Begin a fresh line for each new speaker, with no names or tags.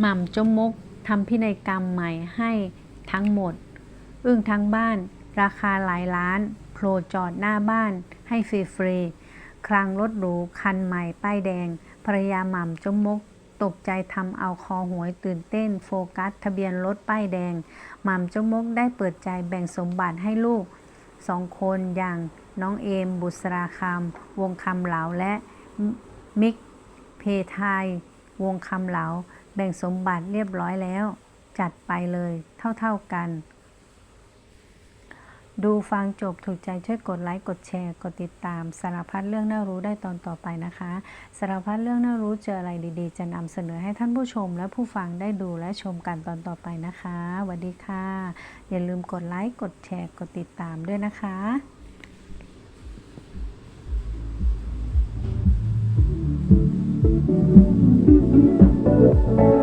หม่ำจมมกทำพินัยกรรมใหม่ให้ทั้งหมด อึ้งทั้งบ้าน ราคาหลายล้านโผล่จอดหน้าบ้านให้ฟรีๆคลังรถหรูคันใหม่ป้ายแดงภรรยาหม่ำจมก ตกใจทำเอาคอหวยตื่นเต้น โฟกัส ทะเบียนรถป้ายแดง หม่ำจมกได้เปิดใจแบ่งสมบัติให้ลูกสองคนอย่างน้องเอม บุษราคำวงคำเหลาและมิกเพทายวงคำเหลา แบ่งสมบัติเรียบร้อยแล้ว จัดไปเลยเท่าๆกัน ดูฟังจบถูกใจช่วยกดไลค์กดแชร์ กดติดตาม สารพัดเรื่องน่ารู้ได้ตอนต่อไปนะคะ สารพัดเรื่องน่ารู้เจออะไรดีๆ จะนำเสนอให้ท่านผู้ชมและผู้ฟังได้ดูและชมกันตอนต่อไปนะคะสวัสดีค่ะ อย่าลืมกดไลค์กดแชร์ กดติดตามด้วยนะคะ
Thank you.